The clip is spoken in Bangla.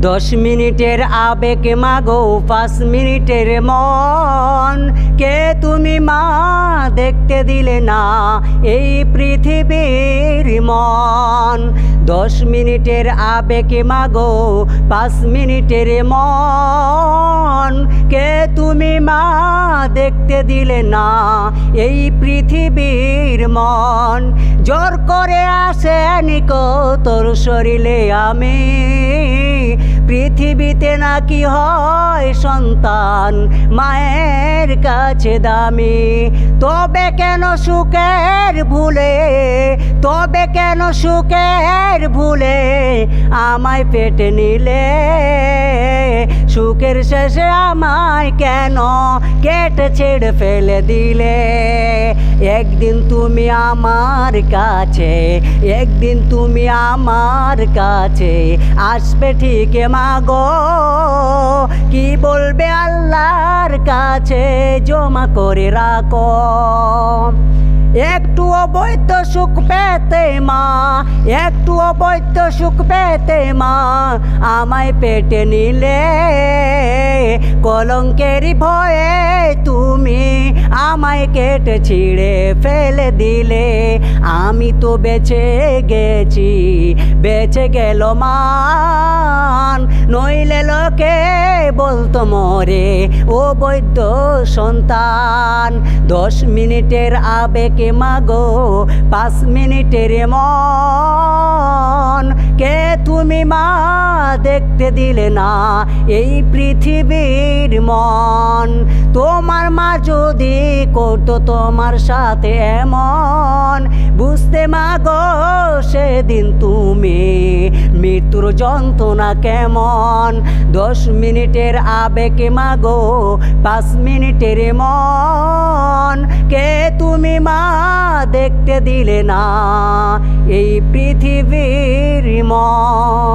দশ মিনিটের আবেগ মাগো, পাঁচ মিনিটের মন। কে তুমি মা, দেখতে দিলে না এই পৃথিবীর মন। দশ মিনিটের আবেগ মাগো, পাঁচ মিনিটের মন। কে তুমি মা, দেখতে দিলে না এই পৃথিবীর মন। জোর করে আসে নিকো, তোর শরীরে আমি। পৃথিবীতে নাকি হয় সন্তান, মায়ের কাছে দামি। তবে কেন সুখের ভুলে, তবে কেন সুখের ভুলে আমায় পেটে নিলে? সুখের শেষে আমায় কেন কেটে ছেড়ে ফেলে দিলে? একদিন তুমি আমার কাছে, একদিন তুমি আমার কাছে আসবে ঠিক মাগো কি বলবে আল্লাহর কাছে জমা করে রাখো? একটু অবৈধ সুখ পেতে মা একটু অবৈধ সুখ পেতে মা, আমায় পেটে নিলে। কলঙ্কেরই ভয়ে তুমি আমায় কেটে ছিঁড়ে ফেলে দিলে। আমি তো বেঁচে গেছি, বেঁচে গেল মান। নইলে লোকে বলতো মরে, ও বৈদ্য সন্তান। দশ মিনিটের আবেগে মাগো, পাঁচ মিনিটের মন। তুমি মা দেখতে দিলে না এই পৃথিবীর মন। তোমার মা যদি করতো তোমার সাথে এমন, বুঝতে মাগো সেদিন তুমি মৃত্যুর যন্ত্রণা কেমন। দশ মিনিটের আবেগে মাগো পাঁচ মিনিটের মন। কে তুমি মা দেখতে দিলে না এই পৃথিবীর মন?